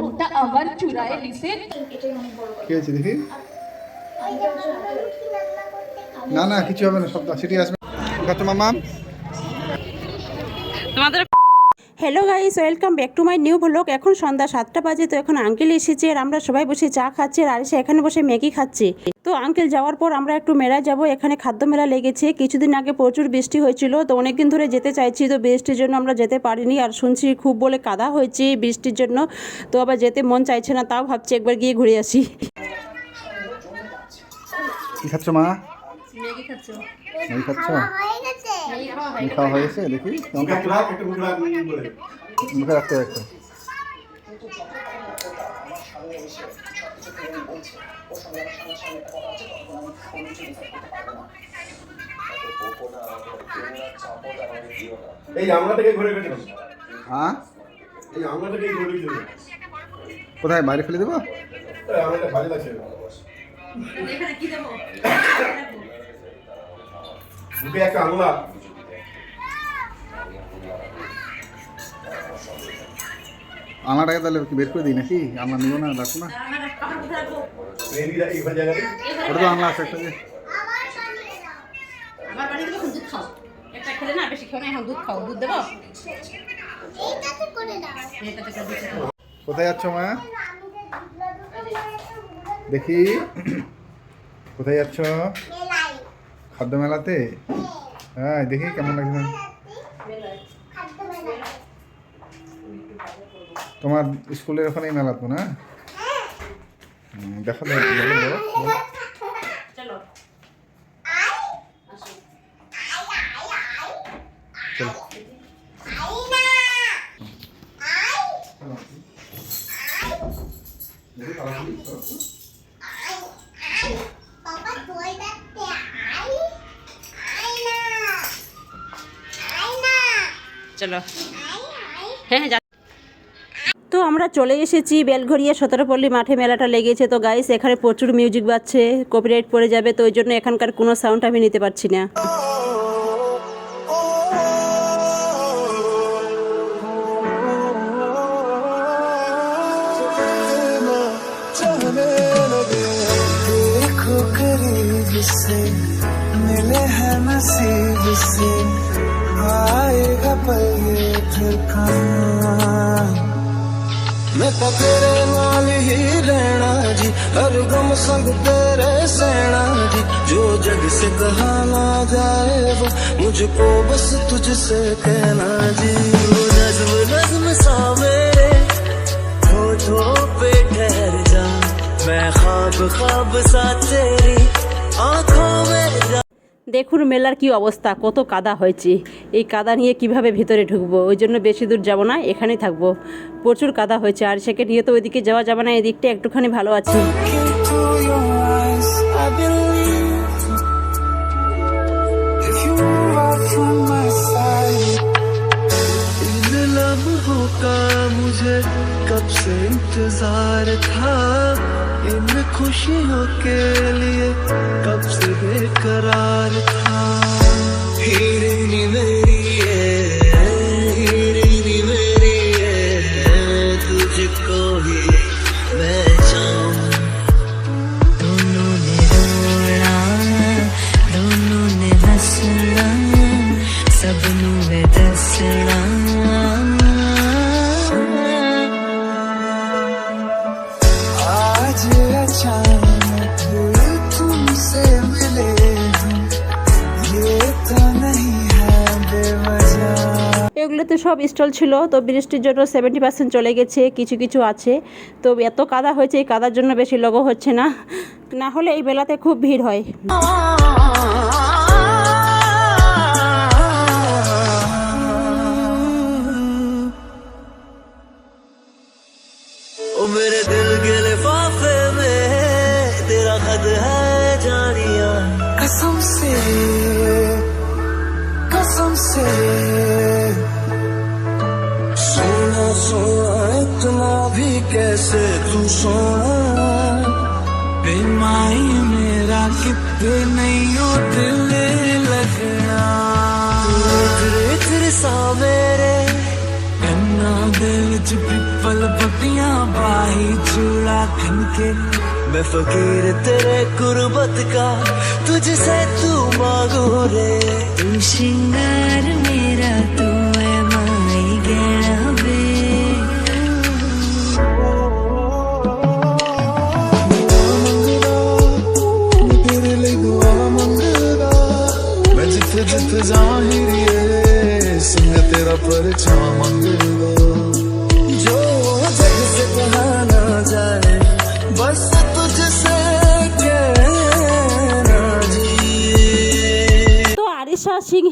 মনটা আমার চুরায় লিসে কে আছে দেখি? না না কিছু হবে না সব সিটি আসবে। কত মামা। তোমাদের hello guys welcome back to my new blog এখন সন্ধ্যা সাতটা বাজে তো এখন আঙ্কেল এসেছে আর আমরা সবাই বসে চা খাচ্ছি আর এসে এখানে বসে ম্যাগি খাচ্ছি। তো আঙ্কেল যাওয়ার পর আমরা একটু মেলায় যাব এখানে খাদ্য মেলা লেগেছে। কিছুদিন আগে প্রচুর বৃষ্টি হয়েছিল তো অনেকদিন ধরে যেতে চাইছি তো বৃষ্টির জন্য আমরা যেতে পারিনি আর শুনছি খুব বলে কাদা হয়েছে বৃষ্টির জন্য তো আবার যেতে মন চাইছে না তাও ভাবছি একবার গিয়ে ঘুরে আসি। কি খাচ্ছ মা? ম্যাগি খাচ্ছ। ম্যাগি খাচ্ছ? ম্যাগি খাওয়া হয়ে গেছে দেখি মুখে রাখতে একটা। এই আমরা থেকে ঘুরে হ্যাঁ? এই ঘুরে কোথায় বাইরে ফেলে দেবো? ভালো লাগছে বুকে একটা আংলা আনাটাকে তাহলে কি বের করে দিই নাকি? আমরা নিবো না রাখব না। ওটা তো আনলা আছে একটা যে আমার বাড়ি দেবো দুধ খাও। একটা খেলে না বেশি খেও না এখন দুধ খাও। দুধ দেবো? এটাতে করে দুধ খাও। কোথায় যাচ্ছ মা? দেখি। কোথায় যাচ্ছ? খাদ্য মেলাতে? হ্যাঁ দেখি কেমন লাগছে তোমার স্কুলের ওখানেই মেলা তো না? দেখা। চলো। চলো। চলো Ay, ay! হ্যাঁ হ্যাঁ যা তো আমরা চলে এসেছি বেলঘরিয়া সতেরোপল্লী মাঠে মেলাটা লেগেছে তো গাইস এখানে প্রচুর মিউজিক বাজছে কপিরাইট পড়ে যাবে তো ওই জন্য এখানকার কোনো সাউন্ড আমি নিতে পারছি না चलने लगे देखो करीब से मिले हैं नसीब से आएगा पल ये मैं तो तेरे नाल ही रहना जी, हर गम संग तेरे सहना जी। जो जग से कहा ना जाए वो मुझको बस तुझसे कहना जी। वो नज्म नज्म सा मेरे पे ठहर जा। मैं ख्वाब ख्वाब सा দেখুন মেলার কি অবস্থা কত কাদা হয়েছে এই কাদা নিয়ে কিভাবে ভিতরে ঢুকবো ওই জন্য বেশি দূর যাবো না এখানেই থাকবো প্রচুর কাদা হয়েছে আর সেকে নিয়ে তো ওইদিকে যাওয়া যাবে না এদিকটা একটুখানি ভালো আছে into your eyes, I believe if you move out from my side. इन लम्हों का मुझे कब से इंतजार था इन खुशियों के लिए कब से बेकरार था এগুলোতে সব স্টল ছিল, তো বৃষ্টির জন্য সেভেন্টি পার্সেন্ট চলে গেছে, কিছু কিছু আছে। তো এত কাদা হয়েছে, এই কাদার জন্য বেশি লগো হচ্ছে না। না হলে এই বেলাতে খুব ভিড় হয়। कैसे तू सोना बेमाई मेरा कितने नहीं हो दिल लगना तेरे तेरे सा मेरे ना दिल च पिपल पत्तियाँ बाही चूड़ा खनके। मैं फकीर तेरे गुर्बत का, तुझसे तू मांगू रे। तू श्रृंगार मेरा, तू ज़ाहिर ये संग तेरा परछा मंगल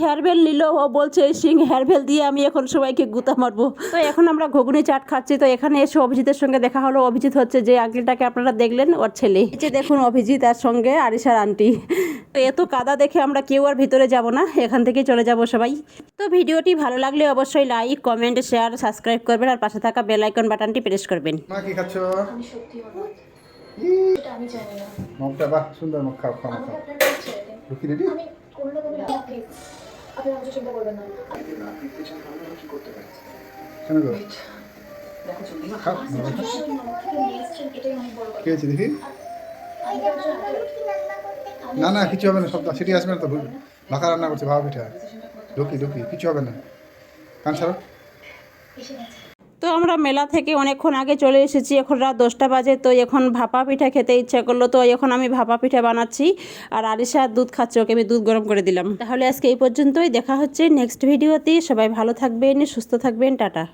সিং নিল ও বলছে এই সিং হেয়ারভেল দিয়ে আমি এখন সবাইকে গুতা মারবো। তো এখন আমরা ঘুগনি চাট খাচ্ছি তো এখানে এসে অভিজিতের সঙ্গে দেখা হলো। অভিজিৎ হচ্ছে যে আঙ্কেলটাকে আপনারা দেখলেন ওর ছেলে। যে দেখুন অভিজিৎ আর সঙ্গে আরিশার আন্টি। তো এত কাদা দেখে আমরা কেউ আর ভিতরে যাব না এখান থেকেই চলে যাব সবাই। তো ভিডিওটি ভালো লাগলে অবশ্যই লাইক কমেন্ট শেয়ার সাবস্ক্রাইব করবেন আর পাশে থাকা বেল আইকন বাটনটি প্রেস করবেন। মা কি খাচ্ছ? মুখটা বাহ সুন্দর মুখ খাও খাও খাও। রুকি রেডি কেন না না কিছু হবে না সব সেটি আসবে না তো ভুল মাখা রান্না করছে ভাবা পিঠা ঢুকি ঢুকি কিছু হবে না কান ছাড়ো তো আমরা মেলা থেকে অনেকক্ষণ আগে চলে এসেছি, এখন রাত দশটা বাজে, তো এখন ভাপা পিঠা খেতে ইচ্ছা করল, তো এখন আমি ভাপা পিঠা বানাচ্ছি আর আরিসা দুধ খাচ্ছে, ওকে আমি দুধ গরম করে দিলাম। তাহলে আজকে এই পর্যন্তই, দেখা হচ্ছে নেক্সট ভিডিওতে, সবাই ভালো থাকবেন, সুস্থ থাকবেন, টাটা।